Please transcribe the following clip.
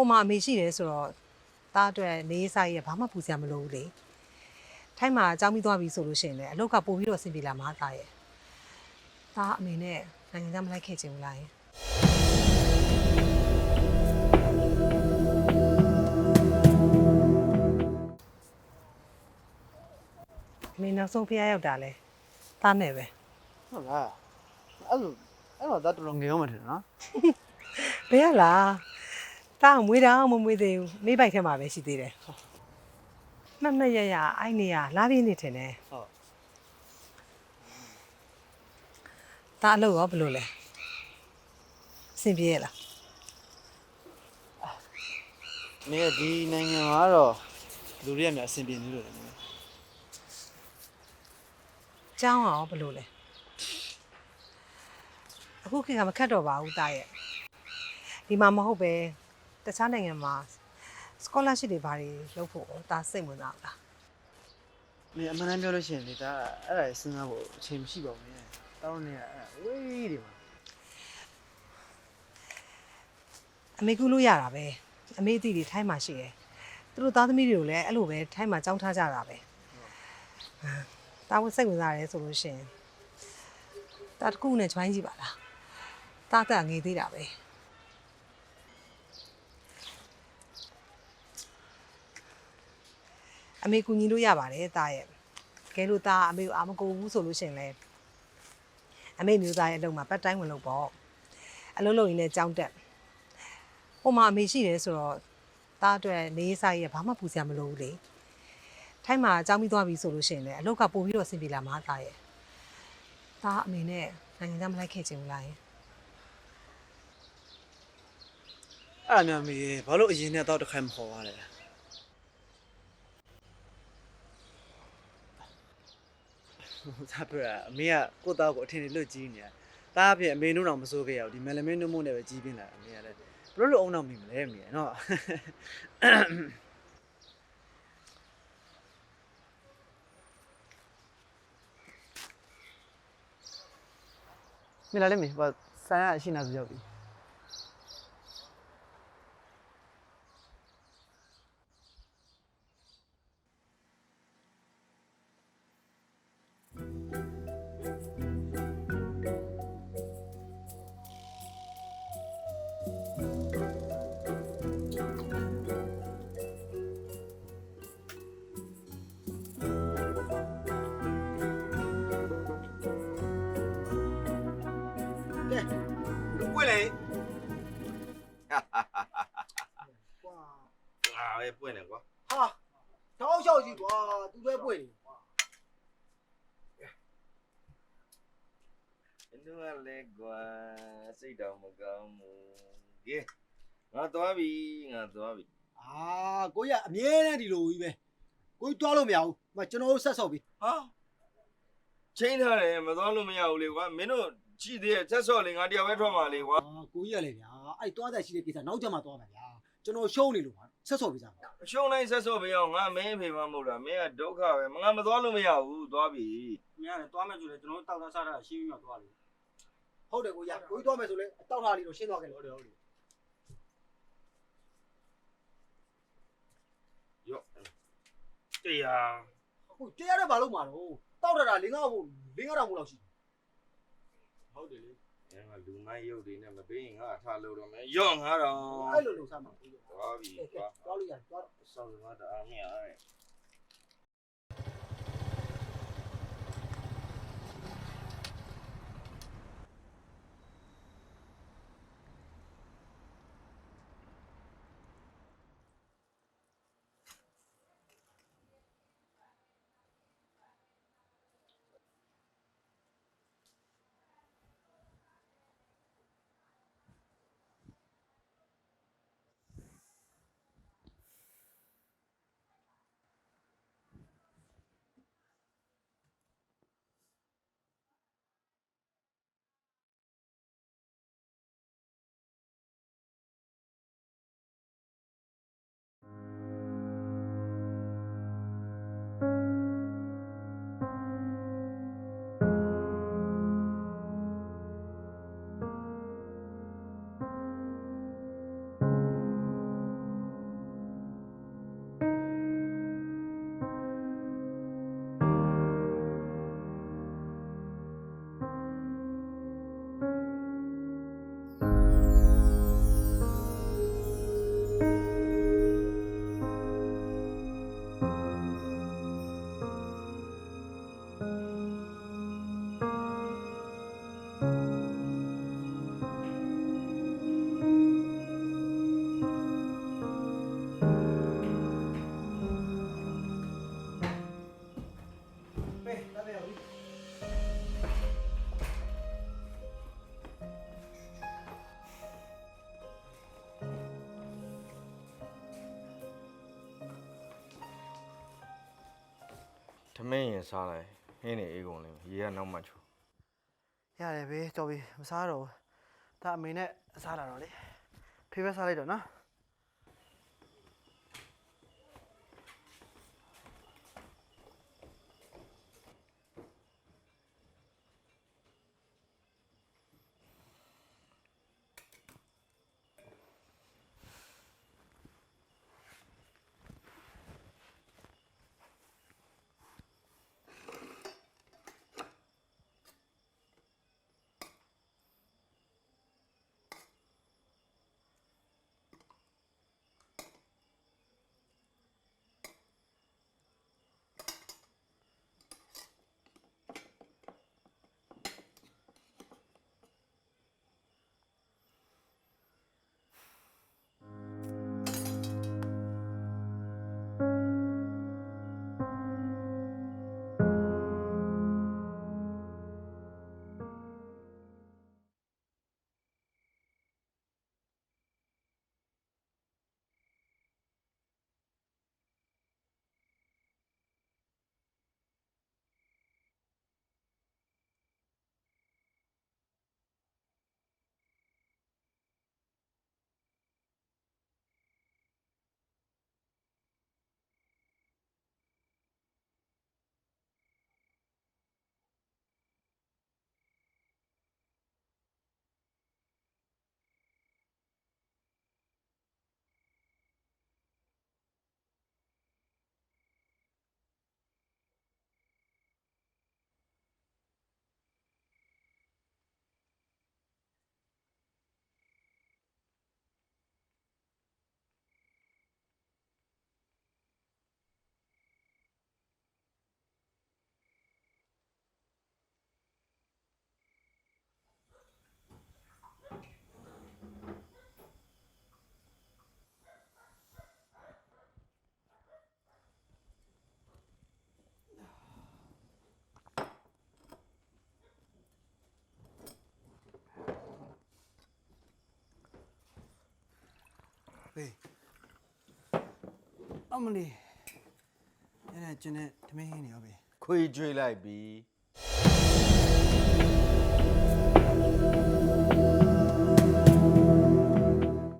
ဟိုမှာအမေရှိတယ်ဆိုတော့တားအတွက်နေစားရဘာမှပူစရာမလိုဘူးလေထိုင်းမှာအကြောင်းပြီးသွားပြီဆိုလို့ရှိရင်လည်းအလောက်ကပို့ပြီးတော့အဆင်ပြေလာမှာတားရဲ့တားအမေနဲ့နိုင်ငံခြားမလိုက်ခဲ့ချင်ဘူးလားယင်အမေနောက်ဆုံးဖះရောက်တာလဲတားနဲ့ပဲဟုတ်လားအဲ့လိုအဲ့တော့ဒါတော်တော်ငယ်အောင်မထင်နော်ဘယ်ရလား တားမွေးတော့မမွေးသေးဘူးမိဘိုက်ထဲမှာပဲရှိသေးတယ်မှတ်မှတ်ရရအဲ့နေရလာပြင်းနေထင်တယ်ဟုတ်ဒါအလုပ်ရောဘယ်လိုလဲအဆင်ပြေရလားမင်းဒီနိုင်ငံမှာတော့လူတွေကများအဆင်ပြေနေလို့လေမင်းကျောင်းရောဘယ်လိုလဲအခုခေတ်ကမခတ်တော့ပါဘူးတားရဲ့ဒီမှာမဟုတ်ပဲ တခြားနိုင်ငံမှာ scholarship တွေဘာတွေလုပ်ဖို့ဒါစိတ်ဝင်စားလားမင်းအမှန်တမ်းပြောလို့ရှိရင်လေဒါအဲ့ဒါစဉ်းစားဖို့အချိန်မရှိပါဘူးမင်းတောင်းနေရအဲ့ဝေးဒီမှာအမေကူလို့ရတာပဲအမေအတီတွေထိုင်းမှာရှိတယ်သူတို့သားသမီးတွေကိုလည်းအဲ့လိုပဲထိုင်းမှာကြောင်းထားကြတာပဲဒါဝစိတ်ဝင်စားတယ်ဆိုလို့ရှိရင်ဒါတစ်ခုနဲ့ join ကြည့်ပါလားတာတက်ငေးသေးတာပဲ အမေကူညီလို့ရပါတယ်တာရဲ့ကဲလို့တာအမေကိုအာမကိုဘူးဆိုလို့ရှိရင်လည်းအမေမျိုးသားရဲ့အလုပ်မှာပတ်တိုင်းဝင်လို့ပေါ့အလုပ်လုပ်ရင်းနဲ့ကြောင်းတက်ဟိုမှာအမေရှိတယ်ဆိုတော့တာအတွက်နေစားရဘာမှပူစရာမလိုဘူးလေထိုင်းမှာအကြောင်းပြီးသွားပြီဆိုလို့ရှိရင်လည်းအလုပ်ကပို့ပြီးတော့အဆင်ပြေလာမှာတာရဲ့တာအမေနဲ့နိုင်ငံခြားမလိုက်ခဲ့ချင်ဘူးလားယင်အဲ့ဒါများမေးဘာလို့အရင်နဲ့တော့တစ်ခါမခေါ်ပါလဲ ဒါပြအမေကကိုသားကိုအထင်ကြီးလွတ်ကြီးနေတာတားအဖြစ်အမေတို့တော့မစိုးခဲ့ရဘူးဒီမယ်လမင်းတို့မို့နဲ့ပဲကြီးပြင်းလာအမေကလည်းဘလို့လို့အုံတော့မိမလဲအမေနော်မင်းလာလေမေဘာဆန်ရအရှိနာစရောက်ပြီ လေကွာငါပဲပွင့်တယ်ကွာဟာတောင်းလျှောက်ကြီးကွာသူပဲပွင့်နေကွာအင်းတို့ကလည်းကွာစိတ်တော်မကောင်းဘူးကဲငါသွားပြီငါသွားပြီအာကိုကြီးကအမြဲတမ်းဒီလိုကြီးပဲကိုကြီးတွားလို့မရဘူးမကျွန်တော်တို့ဆက်ဆော့ပြီဟာချင်းထားတယ်မသွားလို့မရဘူးလေကွာမင်းတို့ ကြည့်သေးရဲ့ချက်ဆော့လေငါတယောက်ပဲထွက်มาလေကွာအာကိုကြီးကလည်းဗျာအဲ့တွားတဲ့ရှိတဲ့ကိစ္စနောက်ကျမှတွားမှာဗျာကျွန်တော်ရှုံးနေလို့ပါဆက်ဆော့ပြီစားအရှုံးလိုက်ဆက်ဆော့ပေးအောင်ငါမင်းအဖေမမဟုတ်တာမင်းကဒုက္ခပဲငါမသွားလို့မရဘူးသွားပြီ။မြရတယ်သွားမယ်ဆိုလေကျွန်တော်တို့တောက်သားစားတာရှင်းပြီးမှသွားလို့ဟုတ်တယ်ကိုကြီးကိုကြီးတွားမယ်ဆိုလဲအတောက်ထားလေးတော့ရှင်းသွားခဲ့လို့ဟုတ်တယ်ဟုတ်တယ်ရော့တရားအခုတရားရဘာလို့မှာတော့တောက်တာလင်းကားဖို့လင်းကားတော့မို့လောက်ရှိ။ ဟုတ်တယ်လေငါလူမိုင်းရုပ်တွေနဲ့မပေးရင်ငါအထားလို့တော့မယ်ရော့ငါတော့အဲ့လိုလုပ်စမ်းပါကိုကြီးသွားပြီကဲကဲကွာတွားလို့ရတယ်တွားတော့ဆောက်စကားတအားမြင်ရ ထမင်းရင်စားလိုက်ဟင်းနေအေးကုန်လိမ့်မယ်ရေကနောက်မှချိုးရတယ်ဘေးတော်ပြီမစားတော့ဘူးဒါအမေနဲ့စားလာတော့လေဖေးပဲစားလိုက်တော့နော် ဖေးအမလီအဲ့ဒါကျင်းတဲ့သမင်းဟင်းနေရောဘေးခွေးကျွေးလိုက်ပြီ